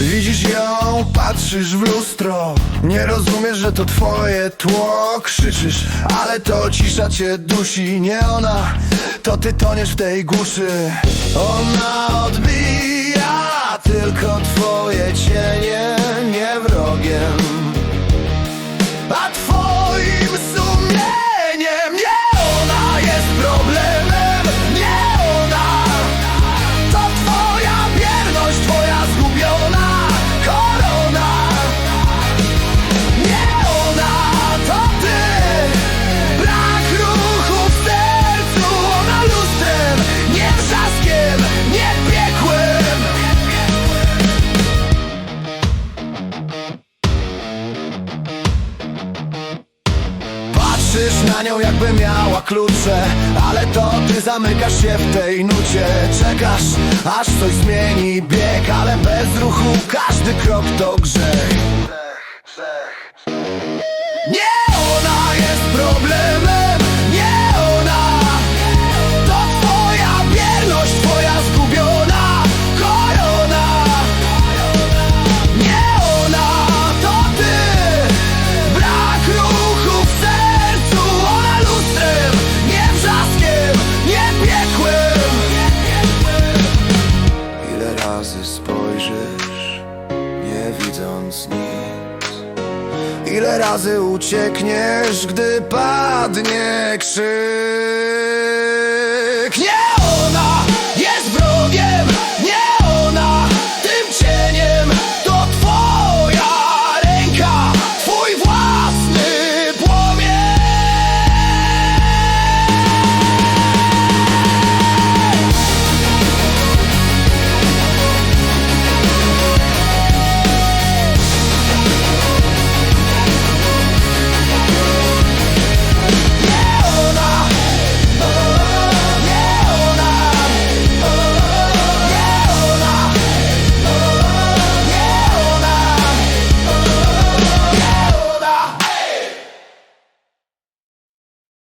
Widzisz ją, patrzysz w lustro. Nie rozumiesz, że to twoje tło. Krzyczysz, ale to cisza cię dusi. Nie ona, to ty toniesz w tej głuszy. Ona odbija Patrzysz na nią jakby miała klucze Ale to ty zamykasz się w tej nucie. Czekasz aż coś zmieni bieg Ale bez ruchu każdy krok to grzech nic Ile razy uciekniesz, gdy padnie krzyk